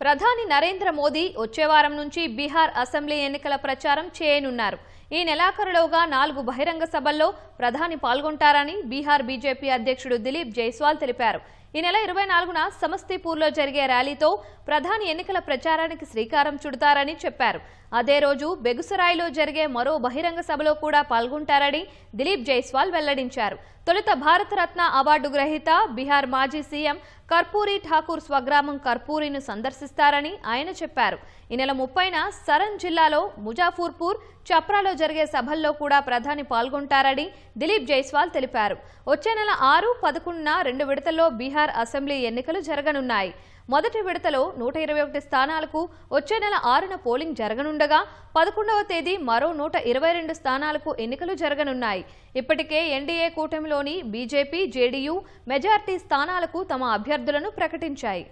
ప్రధాని నరేంద్ర మోదీ వచ్చే వారం నుంచి బీహార్ అసెంబ్లీ ఎన్నికల ప్రచారం చేయనున్నారు. ఈ నెలాఖరులోగా నాలుగు బహిరంగ సభల్లో ప్రధాని పాల్గొంటారని బీహార్ బీజేపీ అధ్యక్షుడు దిలీప్ జైస్వాల్ తెలిపారు. ఈ నెల ఇరవై నాలుగున సమస్తీపూర్లో జరిగే ర్యాలీతో ప్రధాని ఎన్నికల ప్రచారానికి శ్రీకారం చుడతారని చెప్పారు. అదే రోజు బెగుసరాయిలో జరిగే మరో బహిరంగ సభలో కూడా పాల్గొంటారని దిలీప్ జైస్వాల్ వెల్లడించారు. తొలుత భారతరత్న అవార్డు గ్రహీత బీహార్ మాజీ సీఎం కర్పూరి ఠాకూర్ స్వగ్రామం కర్పూరిను సందర్శిస్తారని ఆయన చెప్పారు. ఈ నెల ముప్పైన సరన్ జిల్లాలో ముజాఫూర్పూర్ చప్రాలో జరిగే సభల్లో కూడా ప్రధాని పాల్గొంటారని దిలీప్ జైస్వాల్ తెలిపారు. వచ్చే నెల ఆరు పదకొండున రెండు విడతల్లో బీహార్ అసెంబ్లీ ఎన్నికలు జరగనున్నాయి. మొదటి విడతలో నూట ఇరవై ఒకటి స్థానాలకు వచ్చే నెల ఆరున పోలింగ్ జరగనుండగా పదకొండవ తేదీ మరో నూట ఇరవై రెండు స్థానాలకు ఎన్నికలు జరగనున్నాయి. ఇప్పటికే ఎన్డీఏ కూటమిలోని బీజేపీ జేడీయూ మెజార్టీ స్థానాలకు తమ అభ్యర్థులను ప్రకటించాయి.